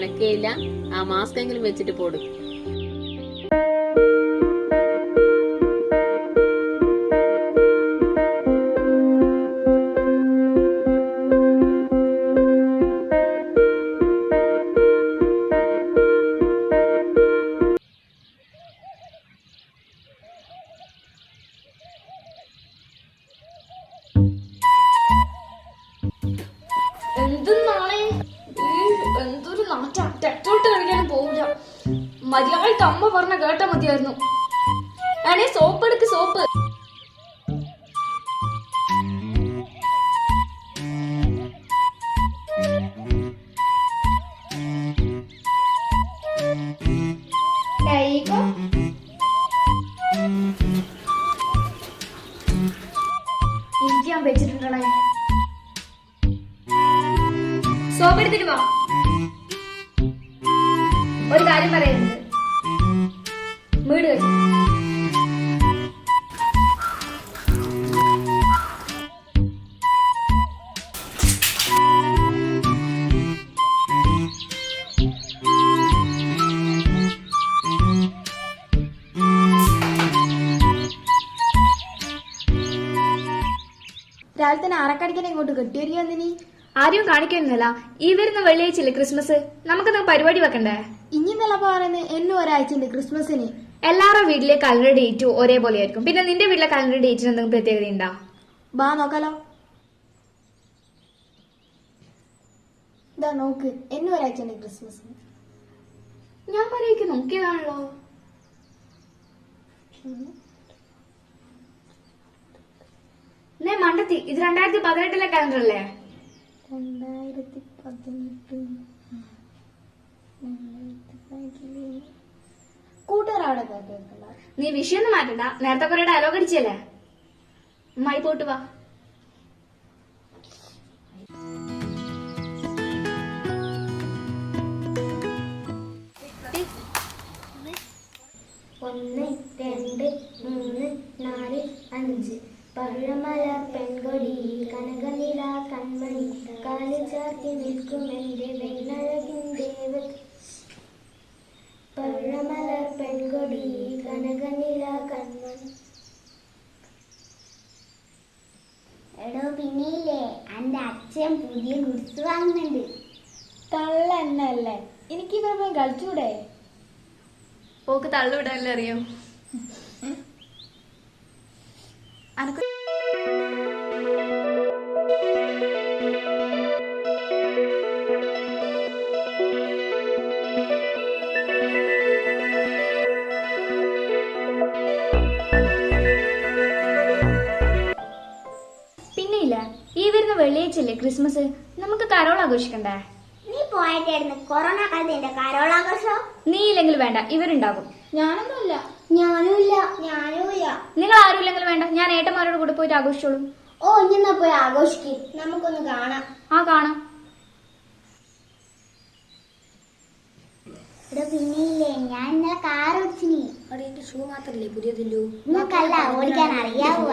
നനക്കുകയില്ല ആ മാസ്ക് എങ്കിലും വെച്ചിട്ട് പോടും. എന്തും നാളെ എന്തൊരു തെറ്റോട്ട് കളിക്കാനും പോവില്ല. മര്യാദയ്ക്ക് അമ്മ പറഞ്ഞ കേട്ട മതിയായിരുന്നു. ആണേ സോപ്പ് എടുക്ക് സോപ്പ്. വെച്ചിട്ടുണ്ടേ സോപ്പ് എടുത്തിട്ട് വാ. രാവിലെ തന്നെ അറക്കടിക്കാൻ ഇങ്ങോട്ട് കെട്ടിയൊരുക്കാൻ എന്തിനി? ആരും കാണിക്കുന്നില്ല ഈ വരുന്ന വെള്ളിയാഴ്ചയില്ലേ ക്രിസ്മസ്? നമുക്കെന്താ പരിപാടി വെക്കണ്ടേ? ഇനി എന്നല്ല പറയുന്നത് എന്നും ഒരാഴ്ച ഉണ്ട് ക്രിസ്മസിന്. എല്ലാവരുടെ വീട്ടിലെ കലണ്ടർ ഡേറ്റും ഒരേപോലെ ആയിരിക്കും. പിന്നെ നിന്റെ വീട്ടിലെ കലണ്ടർ ഡേറ്റിന് എന്തെങ്കിലും പ്രത്യേകത ഉണ്ടോ? ബാ നോക്കാലോ. ഇതാ നോക്ക്. എന്നും ഒരാഴ്ച ഉണ്ട് ക്രിസ്മസിന്. ഞാൻ പറയുക നോക്കിയതാണല്ലോ. നേ മണ്ടത്തി ഇത് രണ്ടായിരത്തി പതിനെട്ടിലെ കലണ്ടർ അല്ലേ രണ്ടായിരത്തി പതിനെട്ട് കൂട്ടുകാരവിടെ നീ വിഷയൊന്നും മാറ്റണ്ട. നേരത്തെ കുറെ ഡയലോഗ് അടിച്ചല്ലേ? മായി പോട്ട് വാ. പഴമല പെൺകൊടി കനകനില കൺമണി കാലു ചാർത്തി നിൽക്കും എന്റെ വെണ്ണഴകിൻ ദേവത പഴമല പെൺകൊടി കനകനില കൺമണി. എടോ പിന്നെയില്ലേ എന്റെ അച്ഛൻ പുതിയ ഗുഡ്സ് വാങ്ങുന്നുണ്ട്. തള്ള എന്നല്ലേ എനിക്ക് ഇവരുമായി കളിച്ചൂടെ? പോക്ക് തള്ളുവിടാനല്ലേ അറിയോ. അനക്ക് ഇല്ല. ഈ വരുന്ന വെള്ളിയാഴ്ചല്ലേ ക്രിസ്മസ്? നമുക്ക് കരോൾ ആഘോഷിക്കണ്ടേ? നീ പോയായിരുന്നു കൊറോണ കാലത്ത് കരോൾ ആഘോഷം? നീ ഇല്ലെങ്കിൽ വേണ്ട ഇവരുണ്ടാകും. ഞാനൊന്നുമില്ല. ഞാനുമില്ല ഞാനുമില്ല. നിങ്ങൾ ആരും ഇല്ലെങ്കിൽ വേണ്ട ഞാൻ ഏട്ടന്മാരോട് കൂടെ പോയിട്ട് ആഘോഷിച്ചോളൂ. ഓ ഇന്നാ പോയി ആഘോഷിക്കും. നമുക്കൊന്ന് കാണാം. ആ കാണാം. ഇവിടെ പിന്നെയില്ലേ? ഞാൻ ഇന്നലെ കാർ ഓടിച്ചിനി ഷൂ മാത്രല്ലേ പുതിയതില്ലോ നിങ്ങൾക്കല്ല ഓടിക്കാൻ അറിയാവോ?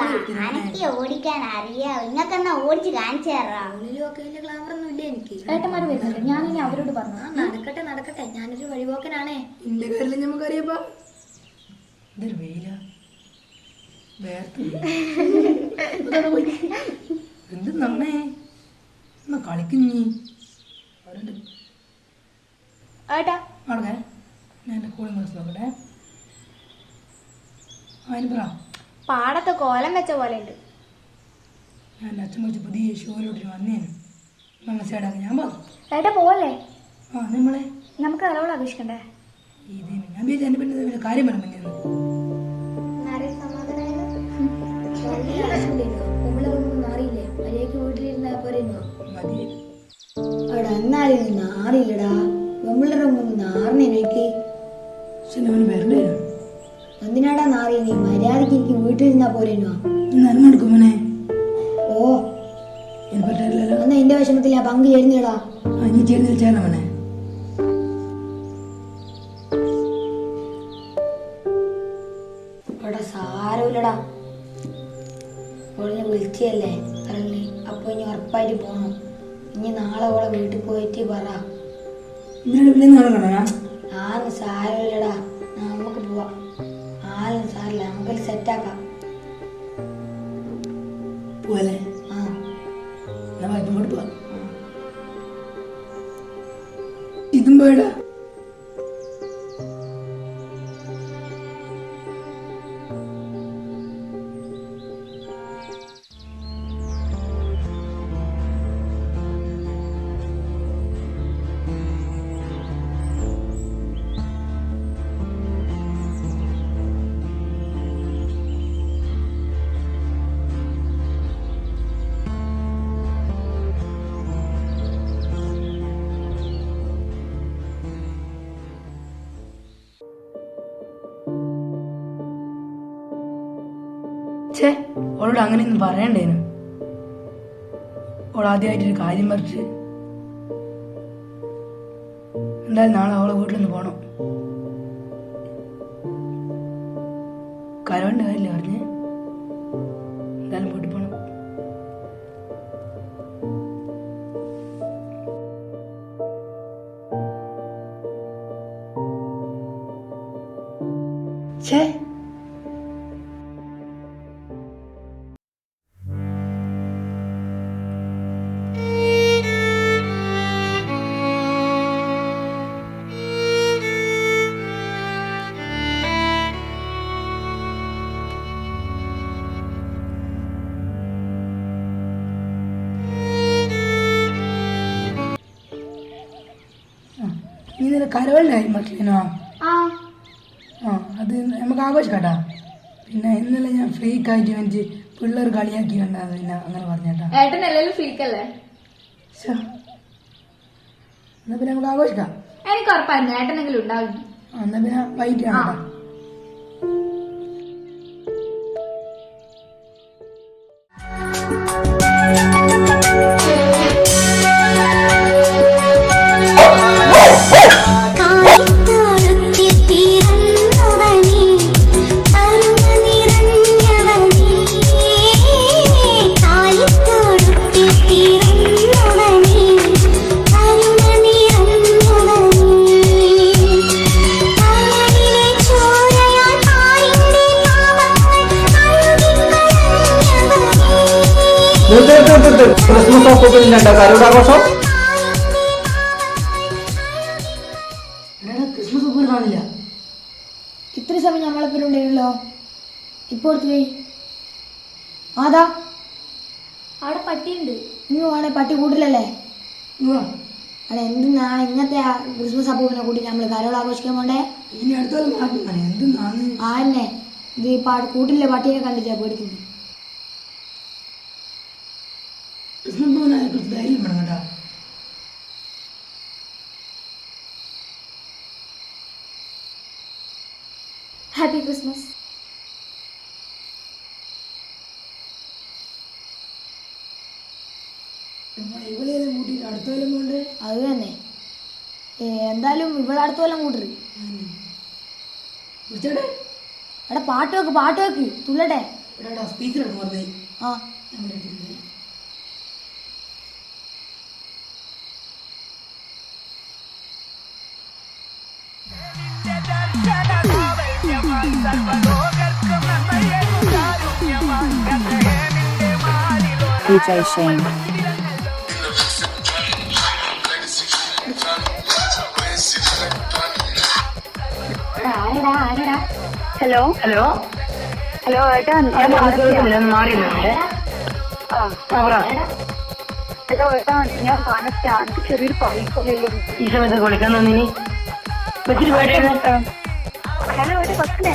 അനക്ക് ഓടിക്കാൻ അറിയാവൂ? നിങ്ങൾക്കെന്നാ ഓടിച്ച് കാണിച്ചു തരാം ഗ്ലാമർ ഒന്നും ഇല്ല എനിക്ക്? ഏട്ടന്മാർ വരുന്നുണ്ട്. ഞാൻ ഇനി അവരോട് പറഞ്ഞു. നടക്കട്ടെ നടക്കട്ടെ. ഞാനൊരു വഴിപോക്കനാണേ. ഇന്റെ കാര്യം നമുക്കറിയപ്പാ? ഇതൊരു വെയില. എന്ത് നമ്മേ എന്നാ കളിക്കുന്നീ ഏട്ടാ. ഞാൻ എന്റെ കൂടെ മനസ്സിലാക്കട്ടെ പാടത്തെ കോലം വെച്ച പോലെ ഉണ്ട് ഞാൻ അച്ഛൻ വെച്ച് പുതിയ ഷോയിലോട്ട് വന്നേന്. മനസ്സേടാക്കി ഞാൻ ഏട്ടാ പോലെ ആ നമ്മളെ നമുക്ക് ആഘോഷിക്കണ്ടേ ഇത് ഞാൻ വിചാരിച്ചു പിന്നെ വലിയ കാര്യം പറഞ്ഞു അവിടെ നാറിയില്ലടാ മുമ്പ് പക്ഷെ വരണ്ടേ? എന്തിനാടാ നാറി? നീ മര്യാദയ്ക്ക് എനിക്ക് വീട്ടിലിരുന്നാ പോരെന്നോ നനമെടുക്കും മോനെ. ഓ. പറ്റില്ലല്ലോ എന്നാ എന്റെ വിഷമത്തിൽ ഞാൻ പങ്ക് ചേരുന്നില്ലടാ ഇനി ചേർന്ന് ചേരണം മോനെ. സാരമില്ലടാ. ഓളെ വിളിച്ചല്ലേ പറഞ്ഞ് അപ്പൊ ഇനി ഉറപ്പായിട്ട് പോണം. ഇനി നാളെ ഓളെ വീട്ടിൽ പോയിട്ട് പറ. പിന്നെ നാളെ കാണാം ആ സാരമില്ലടാ. ആരും നമുക്ക് നമുക്കത് സെറ്റാക്കാം. പോവല്ലേ? ആ. എന്നാ ഇതും പോയടാ. ഛേ ഓളോട് അങ്ങനെയൊന്നും പറയണ്ടേനു. ഓൾ ആദ്യമായിട്ടൊരു കാര്യം പറിച്ച് എന്തായാലും നാളെ അവളെ വീട്ടിലൊന്ന് പോണം. കരവന്റെ കാര്യമില്ല പറഞ്ഞ്? എന്തായാലും വീട്ടിൽ പോണം. ഛേ നീ നിന്റെ കരവലിനായി പറഞ്ഞില്ലേനോ ആ. അത് നമുക്ക് ആഘോഷിക്കാട്ടാ. പിന്നെ ഇന്നലെ ഞാൻ ഫ്രീക്ക് ആയിട്ട് എനിക്ക് പിള്ളേർ കളിയാക്കി കണ്ടാ പിന്നെ അങ്ങനെ പറഞ്ഞേട്ടാ. ഏട്ടൻ എല്ലാവരും ഫ്രീക്കല്ലേ. എന്നാ പിന്നെ നമുക്ക് ആഘോഷിക്കാം. എനിക്ക് ഉറപ്പായിരുന്നു ഏട്ടനെങ്കിലും ഉണ്ടാവും. എന്നാ പിന്നെ വൈകിട്ട് എടാ, ക്രിസ്മസ് പോലും കാണില്ല ഇത്ര സമയം നമ്മളെപ്പോലും ഉണ്ടായിരുന്നല്ലോ ഇപ്പോൾ എടുത്തു പോയി. ആദാ. അവിടെ പട്ടിയുണ്ട്. ഇങ്ങ് വേണേ പട്ടി കൂട്ടില്ലല്ലേ? അവിടെ എന്തിനാണ് ഇങ്ങനത്തെ ആ ക്രിസ്മസ് അപ്പൂവിനെ കൂട്ടി നമ്മൾ കരോട് ആഘോഷിക്കാൻ പോണ്ടേ? ഇനി അടുത്തോളം മാറ്റി തന്നെ ഇത് ഈ പാട്ട് കൂട്ടിലെ പട്ടിയെ കണ്ടിട്ടാ പേടിക്കുന്നു പോകാൻ കുറച്ച് ധൈര്യം വേണം കേട്ടാ. ഹാപ്പി ക്രിസ്മസ് ഇവളെല്ലാം കൂട്ടിയിട്ട് അടുത്തോളം കൊണ്ട്? അത് തന്നെ. എന്തായാലും ഇവിടെ അടുത്ത കൊല്ലം കൂട്ടര് വിളിച്ചോട്ടെ. എടാ പാട്ട് വെക്ക് പാട്ട് വെക്ക്. തുള്ളട്ടെ. സ്പീക്കർ ആ. ഞാൻ DJ Shane. Hello hello hello ഏട്ടാ ഹലോ ഏട്ടാ ഞാൻ മാനസിക എനിക്ക് ചെറിയൊരു പൈസ ഈ സമയത്ത് വിളിക്കാൻ തോന്നി ഹലോ ഒരു ബസ്സിനെ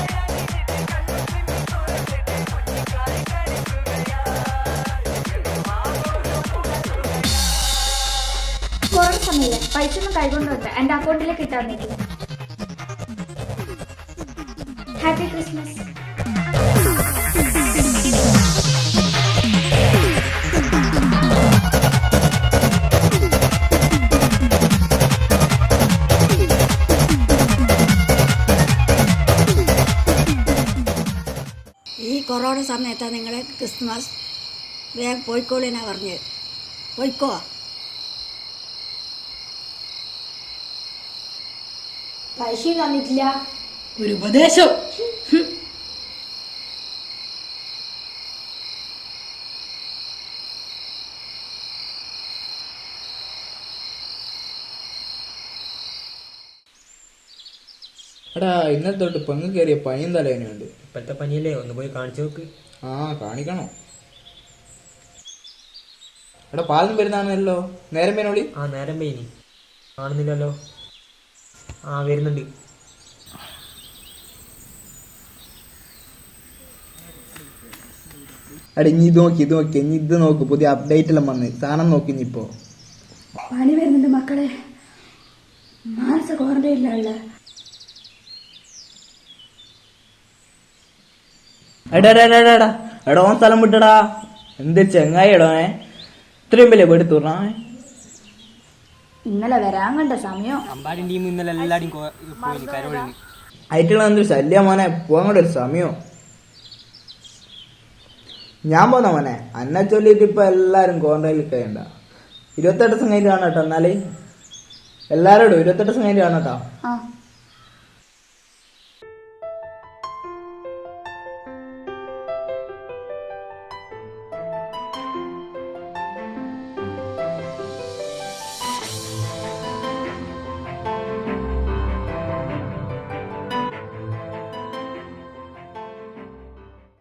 സമയമില്ല. പൈസ ഒന്നും കൈകൊണ്ട് വെക്കാം എന്റെ അക്കൗണ്ടിലേക്ക് ഇട്ടാൽ മതി. ഹാപ്പി ക്രിസ്മസ് ഈ കൊറോണ സമയത്താണ് നിങ്ങളെ ക്രിസ്മസ് വേഗം പോയിക്കോളിനാണ് പറഞ്ഞത്. പോയിക്കോ? പൈസയും തന്നിട്ടില്ല ഒരു ഉപദേശം. എടാ ഇന്നലെ തൊട്ട് പങ്ക് കയറിയ പനിയും തലേനുണ്ട് ഇപ്പോഴത്തെ പനിയല്ലേ? ഒന്ന് പോയി കാണിച്ചു നോക്ക്. ആ കാണിക്കണം. എടാ പാലം വരുന്നാണല്ലോ നേരം പേനോളി ആ നേരം പെയിനി കാണുന്നില്ലല്ലോ. ആ വരുന്നുണ്ട്. അടി ഇനി ഇത് നോക്കി ഇത് നോക്കി ഇനി ഇത് നോക്ക് പുതിയ അപ്ഡേറ്റ് എല്ലാം വന്ന്. സാധനം നോക്കി ഇനി ഇപ്പോ. പനി വരുന്നുണ്ട് മക്കളെ. മാനസ ക്വാറന്റൈനിലുള്ള എടാ എടാ എടാ, എടാ എടാ എടാ ഓൻ സ്ഥലം വിട്ടടാ. എന്ത് ചെങ്ങായി എടോനെ ഇത്രയും വലിയ പെടുത്തു ഇന്നലെ വരാൻ കണ്ട സമയം. അമ്പാടി ടീം ഇന്നലെ എല്ലാരും പോയി കരോളിന് ആയിട്ടുള്ള എന്തൊരു ശല്യ മോനെ പോകാൻ കൂടെ ഒരു സമയോ. ഞാൻ പോന്ന മോനെ അന്നെ ചൊല്ലിയിട്ട് ഇപ്പൊ എല്ലാരും കോണ്ടയിൽ കഴിയണ്ട ഇരുപത്തെട്ട് ദിവസം കഴിഞ്ഞിട്ട് കാണാം കേട്ടോ എന്നാൽ. എല്ലാരോടും ഇരുപത്തെട്ട് ദിവസം കഴിഞ്ഞിട്ട് കാണാം ആ.